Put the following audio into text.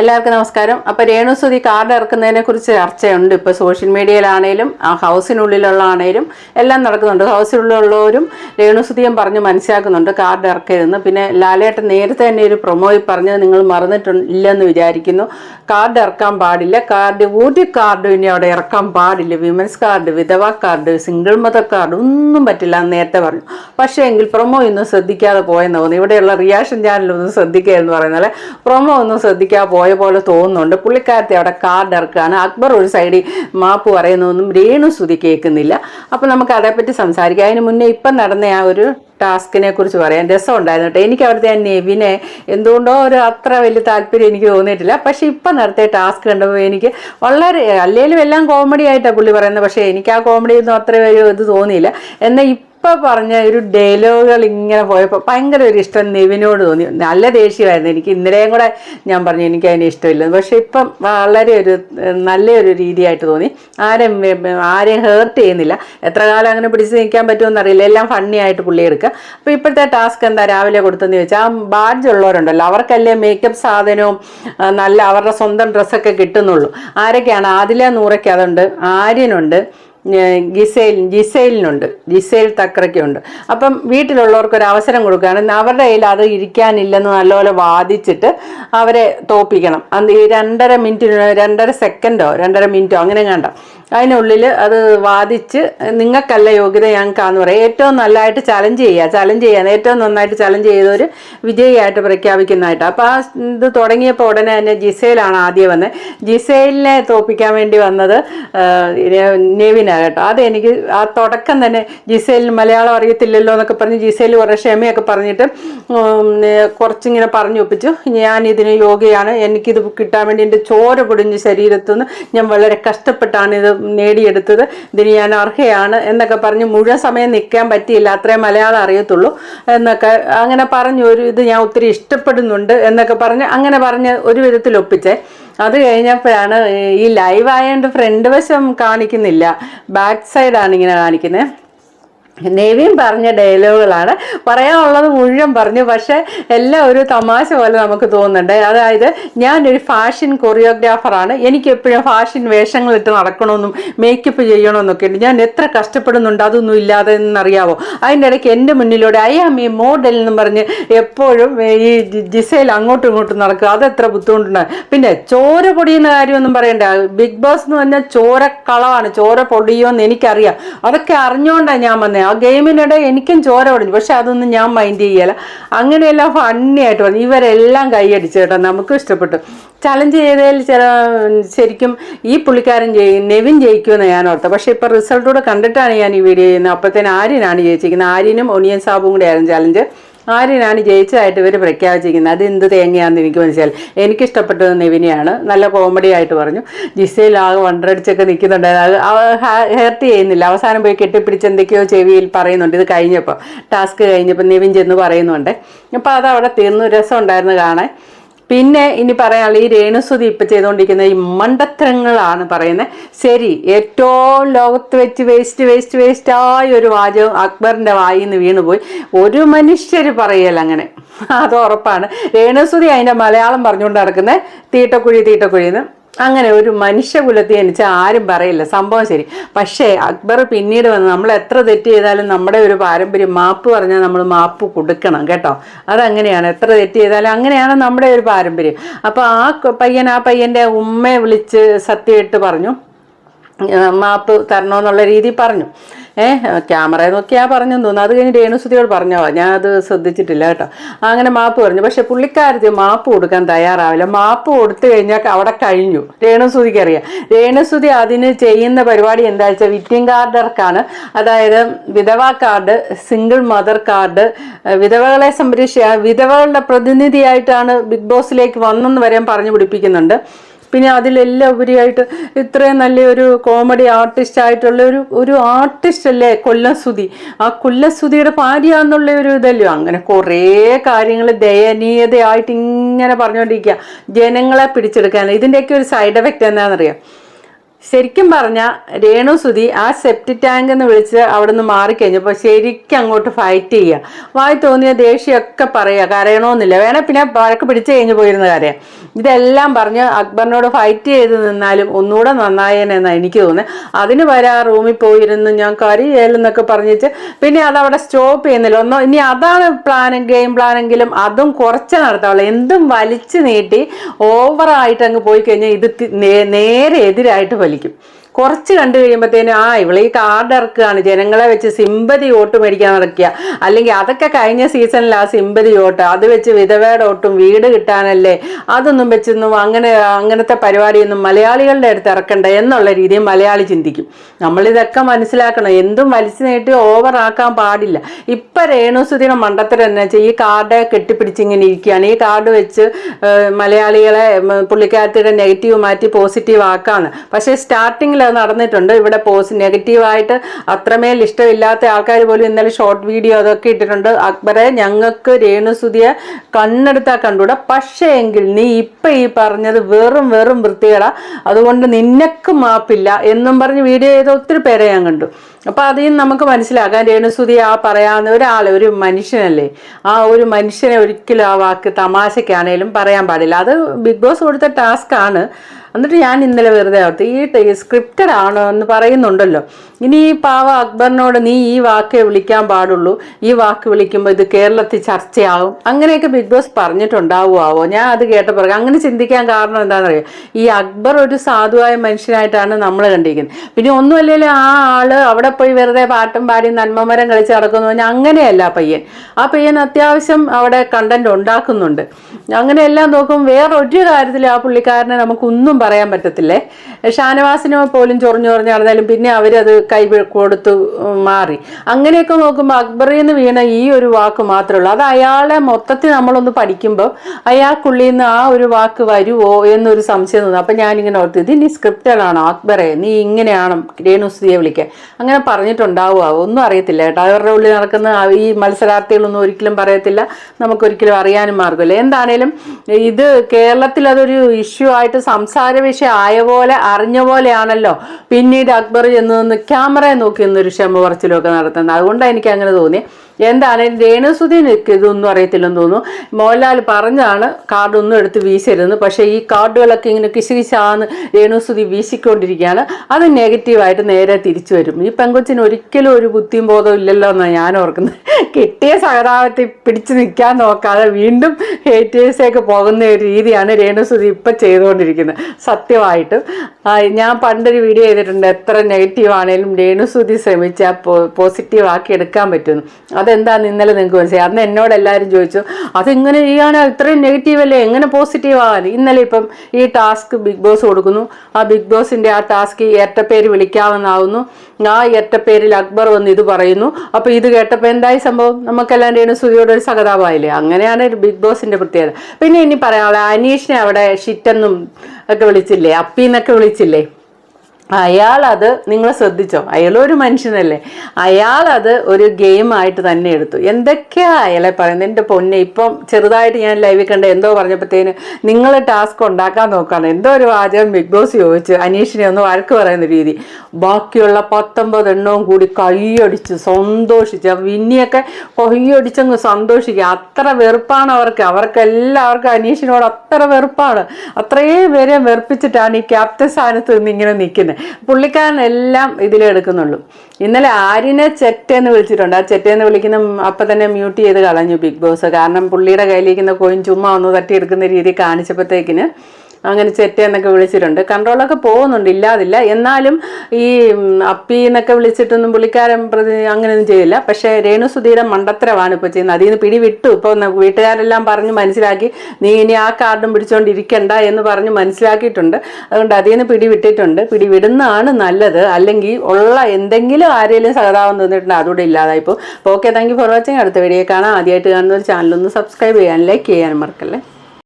എല്ലാവർക്കും നമസ്കാരം. അപ്പൊ രേണുസുതി കാർഡ് ഇറക്കുന്നതിനെ കുറിച്ച് ചർച്ചയുണ്ട്. ഇപ്പൊ സോഷ്യൽ മീഡിയയിലാണേലും ആ ഹൗസിനുള്ളിലുള്ള ആണേലും എല്ലാം നടക്കുന്നുണ്ട്. ഹൗസിനുള്ളിലുള്ളവരും രേണുസുതിയും പറഞ്ഞ് മനസ്സിലാക്കുന്നുണ്ട് കാർഡ് ഇറക്കരുതെന്ന്. പിന്നെ ലാലേട്ടൻ നേരത്തെ തന്നെ ഒരു പ്രൊമോയിൽ പറഞ്ഞത് നിങ്ങൾ മറന്നിട്ടില്ലെന്ന് വിചാരിക്കുന്നു. കാർഡ് ഇറക്കാൻ പാടില്ല. കാർഡ് ഒരു കാർഡും ഇനി അവിടെ ഇറക്കാൻ പാടില്ല. വിമൻസ് കാർഡ് വിധവ കാർഡ് സിംഗിൾ മദർ കാർഡ് ഒന്നും പറ്റില്ല എന്ന് നേരത്തെ പറഞ്ഞു. പക്ഷേ എങ്കിൽ പ്രൊമോ ഇന്നും ശ്രദ്ധിക്കാതെ പോയെന്ന് തോന്നുന്നു. ഇവിടെയുള്ള റിയാക്ഷൻ ചാനലൊന്നും ശ്രദ്ധിക്കുക എന്ന് പറയുന്നത് പ്രൊമോ ഒന്നും ശ്രദ്ധിക്കാതെ പോയ പോലെ തോന്നുന്നുണ്ട്. പുള്ളിക്കാരത്തെ അവിടെ കാർഡ് ഇറക്കുകയാണ് അക്ബർ ഒരു സൈഡിൽ മാപ്പ് പറയുന്നതൊന്നും രേണു ശ്രുതി കേൾക്കുന്നില്ല. അപ്പോൾ നമുക്ക് അതേപ്പറ്റി സംസാരിക്കാം. അതിന് മുന്നേ ഇപ്പം നടന്ന ആ ഒരു ടാസ്കിനെ കുറിച്ച് പറയാൻ രസമുണ്ടായിരുന്നു കേട്ടോ. എനിക്ക് അവിടുത്തെ ആ നെവിനെ എന്തുകൊണ്ടോ ഒരു അത്ര വലിയ താല്പര്യം എനിക്ക് തോന്നിയിട്ടില്ല. പക്ഷേ ഇപ്പം നടത്തിയ ടാസ്ക് കണ്ടപ്പോൾ എനിക്ക് വളരെ അല്ലെങ്കിലും എല്ലാം കോമഡി ആയിട്ടാണ് പുള്ളി പറയുന്നത്. പക്ഷേ എനിക്ക് ആ കോമഡി ഒന്നും അത്ര ഒരു ഇത് തോന്നിയില്ല. എന്നാൽ ഇപ്പൊ പറഞ്ഞ ഒരു ഡയലോഗുകൾ ഇങ്ങനെ പോയപ്പോൾ ഭയങ്കര ഒരു ഇഷ്ടം നിവിനോട് തോന്നി. നല്ല ദേഷ്യമായിരുന്നു. എനിക്ക് ഇന്നലെയും കൂടെ ഞാൻ പറഞ്ഞു എനിക്ക് അതിന് ഇഷ്ടമില്ല. പക്ഷെ ഇപ്പം വളരെ ഒരു നല്ലൊരു രീതിയായിട്ട് തോന്നി. ആരും ആരെയും ഹേർട്ട് ചെയ്യുന്നില്ല. എത്ര കാലം അങ്ങനെ പിടിച്ച് നിൽക്കാൻ പറ്റുമെന്ന് അറിയില്ല. എല്ലാം ഫണ്ണി ആയിട്ട് പുള്ളി എടുക്കുക. അപ്പോൾ ഇപ്പോഴത്തെ ടാസ്ക് എന്താ രാവിലെ കൊടുത്തെന്ന് ചോദിച്ചാൽ ആ ബാഡ്ജ് ഉള്ളവരുണ്ടല്ലോ. അവർക്കല്ലേ മേക്കപ്പ് സാധനവും നല്ല അവരുടെ സ്വന്തം ഡ്രസ്സൊക്കെ കിട്ടുന്നുള്ളൂ. ആരൊക്കെയാണ്? ആദില നൂറയ്ക്ക് അതുണ്ട്. ആര്യനുണ്ട്. ഗിസൈൽ ജിസൈലിനുണ്ട് ജിസൈൽ തക്രയ്ക്കുണ്ട്. അപ്പം വീട്ടിലുള്ളവർക്ക് ഒരു അവസരം കൊടുക്കുകയാണ്. അവരുടെ കയ്യിൽ അത് ഇരിക്കാനില്ലെന്ന് നല്ലപോലെ വാദിച്ചിട്ട് അവരെ തോപ്പിക്കണം. അത് ഈ രണ്ടര മിനിറ്റിന് രണ്ടര സെക്കൻഡോ രണ്ടര മിനിറ്റോ അങ്ങനെ കണ്ട അതിനുള്ളിൽ അത് വാദിച്ച് നിങ്ങൾക്കല്ല യോഗ്യത ഞങ്ങൾക്കാന്ന് പറയാം. ഏറ്റവും നല്ലതായിട്ട് ചലഞ്ച് ചെയ്യുക. ചലഞ്ച് ചെയ്യാൻ ഏറ്റവും നന്നായിട്ട് ചലഞ്ച് ചെയ്തവർ വിജയിയായിട്ട് പ്രഖ്യാപിക്കുന്നതായിട്ട്. അപ്പോൾ ആ ഇത് തുടങ്ങിയപ്പോൾ ഉടനെ തന്നെ ജിസൈലാണ് ആദ്യം വന്നത്. ജിസൈലിനെ തോപ്പിക്കാൻ വേണ്ടി വന്നത് നെവിനാണ് കേട്ടോ. അതെനിക്ക് ആ തുടക്കം തന്നെ ജിസൈലിന് മലയാളം അറിയത്തില്ലല്ലോ എന്നൊക്കെ പറഞ്ഞ് ജിസൈൽ കുറേ ക്ഷമയൊക്കെ പറഞ്ഞിട്ട് കുറച്ചിങ്ങനെ പറഞ്ഞു ഒപ്പിച്ചു ഞാൻ ഇതിന് യോഗ്യയാണ്. എനിക്കിത് കിട്ടാൻ വേണ്ടി എന്റെ ചോര പൊടിഞ്ഞ് ശരീരത്തു നിന്ന് ഞാൻ വളരെ കഷ്ടപ്പെട്ടാണ് ഇത് നേടിയെടുത്തത് ഇതിന് ഞാൻ അർഹയാണ് എന്നൊക്കെ പറഞ്ഞ് മുഴുവൻ സമയം നിൽക്കാൻ പറ്റിയില്ല. അത്രയും മലയാളം അറിയത്തുള്ളൂ എന്നൊക്കെ അങ്ങനെ പറഞ്ഞു ഒരു ഇത് ഞാൻ ഒത്തിരി ഇഷ്ടപ്പെടുന്നുണ്ട് എന്നൊക്കെ പറഞ്ഞ് അങ്ങനെ പറഞ്ഞ് ഒരു വിധത്തിൽ ഒപ്പിച്ചേ. അത് കഴിഞ്ഞപ്പോഴാണ് ഈ ലൈവ് ഫ്രണ്ട് വശം കാണിക്കുന്നില്ല. ബാക്ക് സൈഡാണ് ഇങ്ങനെ കാണിക്കുന്നത് നെവിൻ പറഞ്ഞ ഡയലോഗുകളാണ്. പറയാനുള്ളത് മുഴുവൻ പറഞ്ഞു. പക്ഷേ എല്ലാം ഒരു തമാശ പോലെ നമുക്ക് തോന്നുന്നുണ്ട്. അതായത് ഞാനൊരു ഫാഷൻ കൊറിയോഗ്രാഫറാണ്. എനിക്ക് എപ്പോഴും ഫാഷൻ വേഷങ്ങളിട്ട് നടക്കണമെന്നും മേക്കപ്പ് ചെയ്യണമെന്നൊക്കെ ഉണ്ട്. ഞാൻ എത്ര കഷ്ടപ്പെടുന്നുണ്ട് അതൊന്നും ഇല്ലാതെ എന്നറിയാവോ? അതിന്റെ ഇടയ്ക്ക് എന്റെ മുന്നിലൂടെ ഐ ആം ഈ മോഡൽ എന്നും പറഞ്ഞ് എപ്പോഴും ഈ ജിസയിൽ അങ്ങോട്ടും ഇങ്ങോട്ടും നടക്കുക. അതെത്ര ബുദ്ധിമുട്ടുണ്ട്. പിന്നെ ചോര പൊടിയുന്ന കാര്യമൊന്നും പറയണ്ട. ബിഗ് ബോസ് എന്ന് പറഞ്ഞാൽ ചോര പൊടിയോ എന്ന് എനിക്കറിയാം. അതൊക്കെ അറിഞ്ഞുകൊണ്ടാണ് ഞാൻ വന്നത് ആ ഗെയിമിനിടെ എനിക്കും ചോര പറഞ്ഞു പക്ഷെ അതൊന്നും ഞാൻ മൈൻഡ് ചെയ്യല. അങ്ങനെയെല്ലാം ഫണ്ണി ആയിട്ട് പറഞ്ഞു ഇവരെല്ലാം കൈയടിച്ചു കേട്ടോ. നമുക്കും ഇഷ്ടപ്പെട്ടു. ചലഞ്ച് ചെയ്തതിൽ ചില ശരിക്കും ഈ പുള്ളിക്കാരൻ ജയി നെവിൻ ജയിക്കുമെന്ന് ഞാൻ ഓർത്തത് പക്ഷേ ഇപ്പോൾ റിസൾട്ടൂടെ കണ്ടിട്ടാണ് ഞാൻ ഈ വീഡിയോ ചെയ്യുന്നത്. അപ്പോഴത്തേന് ആര്യനാണ് ജയിച്ചിരിക്കുന്നത്. ആര്യനും ഒനിയൻ സാബും കൂടെ ആയിരുന്നു ചലഞ്ച് ആര്യനാണ് ജയിച്ചതായിട്ട് ഇവർ പ്രഖ്യാപിച്ചിരിക്കുന്നത്. അത് എന്ത് തേങ്ങയാണെന്ന് എനിക്ക് മനസ്സിലായി എനിക്കിഷ്ടപ്പെട്ടത് നെവിനെയാണ്. നല്ല കോമഡി ആയിട്ട് പറഞ്ഞു. ജിസയിൽ ആകെ വണ്ടടിച്ചൊക്കെ നിൽക്കുന്നുണ്ട്. ഹേർട്ട് ചെയ്യുന്നില്ല. അവസാനം പോയി കെട്ടിപ്പിടിച്ച് എന്തൊക്കെയോ ചെവിയിൽ പറയുന്നുണ്ട്. ഇത് കഴിഞ്ഞപ്പോൾ ടാസ്ക് കഴിഞ്ഞപ്പോൾ നെവിൻ ചെന്ന് പറയുന്നുണ്ട്. അപ്പോൾ അത് അവിടെ തീർന്നു. രസമുണ്ടായിരുന്നു കാണാൻ. പിന്നെ ഇനി പറയാനുള്ള ഈ രേണുസുതി ഇപ്പം ചെയ്തുകൊണ്ടിരിക്കുന്ന ഈ മണ്ടത്തരങ്ങളാണ് പറയുന്നത്. ശരി ഏറ്റവും ലോകത്ത് വെച്ച് വേസ്റ്റ് വേസ്റ്റ് വേസ്റ്റ് ആയ ഒരു വാചകം അക്ബറിന്റെ വായിൽ നിന്ന് വീണുപോയി ഒരു മനുഷ്യർ പറയല്ല അങ്ങനെ. അത് ഉറപ്പാണ്. രേണുസുതി അതിന്റെ മലയാളം പറഞ്ഞുകൊണ്ട് നടക്കുന്നത് തീട്ടക്കുഴി തീട്ടക്കുഴിന്ന്. അങ്ങനെ ഒരു മനുഷ്യകുലത്തെ ജനിച്ച ആരും പറയില്ല. സംഭവം ശരി. പക്ഷേ അക്ബർ പിന്നീട് വന്ന് നമ്മൾ എത്ര തെറ്റ് ചെയ്താലും നമ്മുടെ ഒരു പാരമ്പര്യം മാപ്പ് പറഞ്ഞാൽ നമ്മൾ മാപ്പ് കൊടുക്കണം കേട്ടോ. അതങ്ങനെയാണ്. എത്ര തെറ്റ് ചെയ്താലും അങ്ങനെയാണ് നമ്മുടെ ഒരു പാരമ്പര്യം. അപ്പോൾ ആ പയ്യൻ ആ പയ്യന്റെ ഉമ്മയെ വിളിച്ച് സത്യമായിട്ട് പറഞ്ഞു. മാപ്പ് തരണമെന്നുള്ള രീതി പറഞ്ഞു. ഏഹ് ക്യാമറ നോക്കിയാ പറഞ്ഞു തോന്നുന്നു. അത് കഴിഞ്ഞ് രേണുസുതിയോട് പറഞ്ഞോ ഞാൻ അത് ശ്രദ്ധിച്ചിട്ടില്ല കേട്ടോ. അങ്ങനെ മാപ്പ് പറഞ്ഞു. പക്ഷെ പുള്ളിക്കാരത്തി മാപ്പ് കൊടുക്കാൻ തയ്യാറാവില്ല. മാപ്പ് കൊടുത്തു കഴിഞ്ഞാൽ അവിടെ കഴിഞ്ഞു. രേണുസുതിക്ക് അറിയാം. രേണുസുതി അതിന് ചെയ്യുന്ന പരിപാടി എന്താ വെച്ചാൽ വിറ്റിംഗ് കാർഡർക്കാണ്. അതായത് വിധവ കാർഡ് സിംഗിൾ മദർ കാർഡ് വിധവകളെ സംരക്ഷിക്കുക വിധവകളുടെ പ്രതിനിധിയായിട്ടാണ് ബിഗ് ബോസിലേക്ക് വന്നെന്ന് വരെ പറഞ്ഞു പിടിപ്പിക്കുന്നുണ്ട്. പിന്നെ അതിലെല്ലാം ഉപരിയായിട്ട് ഇത്രയും നല്ലൊരു കോമഡി ആർട്ടിസ്റ്റ് ആയിട്ടുള്ള ഒരു ഒരു ആർട്ടിസ്റ്റ് അല്ലേ കൊല്ലസുതി. ആ കൊല്ലസുതിയുടെ ഭാര്യ എന്നുള്ള ഒരു ഇതല്ലോ? അങ്ങനെ കുറേ കാര്യങ്ങൾ ദയനീയതയായിട്ട് ഇങ്ങനെ പറഞ്ഞുകൊണ്ടിരിക്കുക ജനങ്ങളെ പിടിച്ചെടുക്കാൻ ഇതിന്റെയൊക്കെ ഒരു സൈഡ് എഫക്റ്റ് എന്താണെന്നറിയാം? ശരിക്കും പറഞ്ഞ രേണു സുതി ആ സെപ്റ്റി ടാങ്ക് എന്ന് വിളിച്ച് അവിടെ നിന്ന് മാറിക്കഴിഞ്ഞപ്പോൾ ശരിക്കും അങ്ങോട്ട് ഫൈറ്റ് ചെയ്യുക വായി തോന്നിയ ദേഷ്യമൊക്കെ പറയുക കരയണമെന്നില്ല വേണേ പിന്നെ വഴക്ക് പിടിച്ചു കഴിഞ്ഞ് പോയിരുന്ന കാര്യം. ഇതെല്ലാം പറഞ്ഞ് അക്ബറിനോട് ഫൈറ്റ് ചെയ്ത് നിന്നാലും ഒന്നുകൂടെ നന്നായേനെന്നാണ് എനിക്ക് തോന്നുന്നത് അതിന് വരെ ആ റൂമിൽ പോയിരുന്നു ഞാൻ കരിയേലെന്നൊക്കെ പറഞ്ഞിട്ട്. പിന്നെ അതവിടെ സ്റ്റോപ്പ് ചെയ്യുന്നില്ല. ഒന്നോ ഇനി അതാണ് പ്ലാൻ ഗെയിം പ്ലാനെങ്കിലും അതും കുറച്ച് നടത്താവുള്ളൂ എന്തും വലിച്ചു നീട്ടി ഓവറായിട്ട് അങ്ങ് പോയി കഴിഞ്ഞാൽ ഇത് നേരെ എതിരായിട്ട് വലിക്കും. കുറച്ച് കണ്ടു കഴിയുമ്പോഴത്തേനും ആ ഇവളെ ഈ കാർഡ് ഇറക്കുകയാണ് ജനങ്ങളെ വെച്ച് സിമ്പതി വോട്ട് മേടിക്കാൻ നടക്കുക അല്ലെങ്കിൽ അതൊക്കെ കഴിഞ്ഞ സീസണിൽ ആ സിമ്പതി വോട്ട് അത് വെച്ച് വിധവയുടെ വോട്ടും വീട് കിട്ടാനല്ലേ അതൊന്നും വെച്ചൊന്നും അങ്ങനെ അങ്ങനത്തെ പരിപാടിയൊന്നും മലയാളികളുടെ അടുത്ത് ഇറക്കണ്ട എന്നുള്ള രീതിയിൽ മലയാളി ചിന്തിക്കും. നമ്മളിതൊക്കെ മനസ്സിലാക്കണം. എന്തും വലിച്ചു നീട്ടി ഓവർ ആക്കാൻ പാടില്ല. ഇപ്പൊ രേണുസുദിയുടെ മണ്ടത്തിൽ തന്നെ വെച്ചാൽ ഈ കാർഡ് കെട്ടിപ്പിടിച്ചിങ്ങനെ ഇരിക്കുകയാണ് ഈ കാർഡ് വെച്ച് മലയാളികളെ പുള്ളിക്കാരത്തിയുടെ നെഗറ്റീവ് മാറ്റി പോസിറ്റീവ് ആക്കാന്ന് പക്ഷേ സ്റ്റാർട്ടിങ്ങിൽ നടന്നിട്ടുണ്ട്. ഇവിടെ പോസ് നെഗറ്റീവായിട്ട് അത്രമേൽ ഇഷ്ടമില്ലാത്ത ആൾക്കാർ പോലും ഇന്നലെ ഷോർട്ട് വീഡിയോ അതൊക്കെ ഇട്ടിട്ടുണ്ട്. അക്ബറെ ഞങ്ങൾക്ക് രേണുസുതിയെ കണ്ണെടുത്താ കണ്ടൂടാ. പക്ഷേ എങ്കിൽ നീ ഇപ്പം ഈ പറഞ്ഞത് വെറും വെറും വൃത്തികേടാ. അതുകൊണ്ട് നിനക്ക് മാപ്പില്ല എന്നും പറഞ്ഞ് വീഡിയോ ചെയ്ത ഒത്തിരി പേരെ ഞാൻ കണ്ടു. അപ്പൊ അതിൽ നമുക്ക് മനസ്സിലാക്കാം. രേണുസുതി ആ പറയാവുന്ന ഒരാളെ ഒരു മനുഷ്യനല്ലേ? ആ ഒരു മനുഷ്യനെ ഒരിക്കലും ആ വാക്ക് തമാശക്കാണേലും പറയാൻ പാടില്ല. അത് ബിഗ് ബോസ് കൊടുത്ത ടാസ്ക് ആണ്. എന്നിട്ട് ഞാൻ ഇന്നലെ വെറുതെ ഓർത്ത് ഈ സ്ക്രിപ്റ്റഡ് ആണോ എന്ന് പറയുന്നുണ്ടല്ലോ. ഇനി ഈ പാവ അക്ബറിനോട് നീ ഈ വാക്കേ വിളിക്കാൻ പാടുള്ളൂ. ഈ വാക്ക് വിളിക്കുമ്പോൾ ഇത് കേരളത്തിൽ ചർച്ചയാവും. അങ്ങനെയൊക്കെ ബിഗ് ബോസ് പറഞ്ഞിട്ടുണ്ടാവുമാവോ? ഞാൻ അത് കേട്ട കേട്ടപ്പോൾ അങ്ങനെ ചിന്തിക്കാൻ കാരണം എന്താണെന്നറിയോ? ഈ അക്ബർ ഒരു സാധുവായ മനുഷ്യനായിട്ടാണ് നമ്മൾ കണ്ടിരിക്കുന്നത്. പിന്നെ ഒന്നുമല്ലേ ആ ആൾ അവിടെ പോയി വെറുതെ പാട്ടും പാടി നന്മമരം കളിച്ച് നടക്കുന്നു പറഞ്ഞാൽ അങ്ങനെയല്ല പയ്യൻ. ആ പയ്യൻ അത്യാവശ്യം അവിടെ കണ്ടന്റ് ഉണ്ടാക്കുന്നുണ്ട്. അങ്ങനെയെല്ലാം നോക്കും വേറൊരു കാര്യത്തിൽ ആ പുള്ളിക്കാരനെ നമുക്കൊന്നും പറയാൻ പറ്റത്തില്ലേ? ഷാനവാസിനെ പോലും ചൊറിഞ്ഞു ചൊറിഞ്ഞു നടന്നാലും പിന്നെ അവരത് കൈ കൊടുത്തു മാറി. അങ്ങനെയൊക്കെ നോക്കുമ്പോൾ അക്ബറിൽ നിന്ന് വീണ ഈ ഒരു വാക്ക് മാത്രമേ ഉള്ളൂ അത് അയാളെ മൊത്തത്തിൽ നമ്മളൊന്ന് പഠിക്കുമ്പോൾ അയാൾക്കുള്ളിൽ നിന്ന് ആ ഒരു വാക്ക് വരുമോ എന്നൊരു സംശയം തോന്നുന്നു അപ്പം ഞാനിങ്ങനെ ഓർത്ത് ഇത് ഇനി സ്ക്രിപ്റ്റഡാണോ അക്ബറെ? നീ ഇങ്ങനെയാണോ രേണുസ്തിയെ വിളിക്കാൻ. അങ്ങനെ പറഞ്ഞിട്ടുണ്ടാവുക ഒന്നും അറിയത്തില്ല കേട്ടോ. അവരുടെ ഉള്ളിൽ നടക്കുന്ന ഈ മത്സരാർത്ഥികളൊന്നും ഒരിക്കലും പറയത്തില്ല. നമുക്കൊരിക്കലും അറിയാനും മാർഗമില്ല. എന്താണേലും ഇത് കേരളത്തിൽ അതൊരു ഇഷ്യൂ ആയിട്ട് സംസാര വിഷയം ആയ പോലെ അറിഞ്ഞ പോലെയാണല്ലോ പിന്നീട് അക്ബർ ചെന്ന് നിന്ന് ക്യാമറയെ നോക്കി നിന്നൊരു ക്ഷമ പറച്ചിലൊക്കെ നടത്തുന്നത്. അതുകൊണ്ടാണ് എനിക്ക് അങ്ങനെ തോന്നി എന്താണ്? രേണുസുദീനൊക്കെ ഇതൊന്നും അറിയത്തില്ലെന്ന് തോന്നുന്നു. മോഹൻലാൽ പറഞ്ഞാണ് കാർഡൊന്നും എടുത്ത് വീശരുതെന്ന്. പക്ഷേ ഈ കാർഡുകളൊക്കെ ഇങ്ങനെ കിശകിശാന്ന് രേണുസുതി വീശിക്കൊണ്ടിരിക്കുകയാണ്. അത് നെഗറ്റീവായിട്ട് നേരെ തിരിച്ചു വരും. ഈ പെങ്കൊച്ചിന് ഒരിക്കലും ഒരു ബുദ്ധിയും ബോധവും ഇല്ലല്ലോ എന്നാണ് ഞാൻ ഓർക്കുന്നത്. കിട്ടിയ സഹതാപത്തിൽ പിടിച്ചു നിൽക്കാൻ നോക്കാതെ വീണ്ടും ഹേറ്റേഴ്സേക്ക് പോകുന്ന ഒരു രീതിയാണ് രേണുസുതി ഇപ്പം ചെയ്തുകൊണ്ടിരിക്കുന്നത്. സത്യമായിട്ടും. ഞാൻ പണ്ടൊരു വീഡിയോ ചെയ്തിട്ടുണ്ട് എത്ര നെഗറ്റീവ് ആണെങ്കിലും രേണുസുതി ശ്രമിച്ചാൽ പോസിറ്റീവ് ആക്കി എടുക്കാൻ പറ്റുന്നു അതെന്താന്ന് ഇന്നലെ നിങ്ങൾക്ക് മനസ്സിലായി? അന്ന് എന്നോട് എല്ലാവരും ചോദിച്ചു അതെങ്ങനെ ചെയ്യാനോ ഇത്രയും നെഗറ്റീവ് അല്ലേ? എങ്ങനെ പോസിറ്റീവ് ആവാൻ ഇന്നലെ ഇപ്പം ഈ ടാസ്ക് ബിഗ് ബോസ് കൊടുക്കുന്നു. ആ ബിഗ് ബോസിന്റെ ആ ടാസ്ക് ഇരട്ടപ്പേര് വിളിക്കാമെന്നാവുന്നു ആ ഇരട്ടപ്പേരിൽ അക്ബർ വന്ന് ഇത് പറയുന്നു. അപ്പൊ ഇത് കേട്ടപ്പോൾ എന്തായി സംഭവം? നമുക്കെല്ലാം രേണുസുതിയോട് ഒരു സഹതാപമായില്ലേ? അങ്ങനെയാണ് ഒരു ബിഗ് ബോസിന്റെ പ്രത്യേകത. പിന്നെ ഇനി പറയാനുള്ള അനീഷിനെ അവിടെ ഷിറ്റെന്നും ഒക്കെ വിളിച്ചില്ലേ? അപ്പീന്നൊക്കെ വിളിച്ചില്ലേ? അയാളത് നിങ്ങൾ ശ്രദ്ധിച്ചോ? അയാൾ ഒരു മനുഷ്യനല്ലേ. അയാൾ അത് ഒരു ഗെയിമായിട്ട് തന്നെ എടുത്തു. എന്തൊക്കെയാ അയാളെ പറയുന്നത്? എന്റെ പൊന്നെ ഇപ്പം ചെറുതായിട്ട് ഞാൻ ലൈവിൽ കണ്ട എന്തോ പറഞ്ഞപ്പോഴത്തേന് നിങ്ങൾ ടാസ്ക് ഉണ്ടാക്കാൻ നോക്കാണ് എന്തോ ഒരു വാചകം ബിഗ് ബോസ് ചോദിച്ച് അനീഷിനെ ഒന്ന് വഴക്ക് പറയുന്ന രീതി. ബാക്കിയുള്ള പത്തൊമ്പത് എണ്ണവും കൂടി കൈയടിച്ച് സന്തോഷിച്ച് വിന്നിയൊക്കെ കയ്യടിച്ചങ്ങ് സന്തോഷിക്കുക. അത്ര വെറുപ്പാണ് അവർക്ക്. അവർക്ക് എല്ലാവർക്കും അനീഷിനോട് അത്ര വെറുപ്പാണ്. അത്രയും പേരെ വെറുപ്പിച്ചിട്ടാണ് ഈ ക്യാപ്റ്റൻ സ്ഥാനത്ത് നിന്ന് ഇങ്ങനെ നിൽക്കുന്നത് പുള്ളിക്കാരൻ എല്ലാം ഇതിലെടുക്കുന്നുള്ളൂ ഇന്നലെ ആര്യനെ ചെറ്റെന്ന് വിളിച്ചിട്ടുണ്ട്. ആ ചെറ്റെന്ന് വിളിക്കുന്ന അപ്പം തന്നെ മ്യൂട്ട് ചെയ്ത് കളഞ്ഞു ബിഗ് ബോസ്. കാരണം പുള്ളിയുടെ കയ്യിലിരിക്കുന്ന കോയിൻ ചുമ്മാ ഒന്ന് തട്ടിയെടുക്കുന്ന രീതി കാണിച്ചപ്പോഴത്തേക്കിന് അങ്ങനെ ചെറ്റ എന്നൊക്കെ വിളിച്ചിട്ടുണ്ട്. കൺട്രോളൊക്കെ പോകുന്നുണ്ട് ഇല്ലാതില്ല. എന്നാലും ഈ അപ്പി എന്നൊക്കെ വിളിച്ചിട്ടൊന്നും പുള്ളിക്കാരൻ പ്രതി അങ്ങനെയൊന്നും ചെയ്യില്ല പക്ഷേ രേണുസുധിയുടെ മണ്ടത്തരമാണ് ഇപ്പോൾ ചെയ്യുന്നത്. അതിൽ നിന്ന് പിടിവിട്ടു. ഇപ്പോൾ വീട്ടുകാരെല്ലാം പറഞ്ഞ് മനസ്സിലാക്കി നീ ഇനി ആ കാർഡും പിടിച്ചുകൊണ്ടിരിക്കണ്ട എന്ന് പറഞ്ഞ് മനസ്സിലാക്കിയിട്ടുണ്ട്. അതുകൊണ്ട് അതിൽ നിന്ന് പിടിവിട്ടിട്ടുണ്ട്. പിടിവിടുന്നതാണ് നല്ലത്. അല്ലെങ്കിൽ ഉള്ള എന്തെങ്കിലും ആരെങ്കിലും സഹതാപം തന്നിട്ടുണ്ട്. അതുകൂടെ ഇല്ലാതായിപ്പോൾ അപ്പോൾ okay. Thank you for watching. അടുത്ത വീഡിയോ കാണാം. ആദ്യമായിട്ട് കാണുന്ന ഒരു ചാനലൊന്ന് സബ്സ്ക്രൈബ് ചെയ്യാൻ ലൈക്ക് ചെയ്യാൻ മറക്കല്ലേ?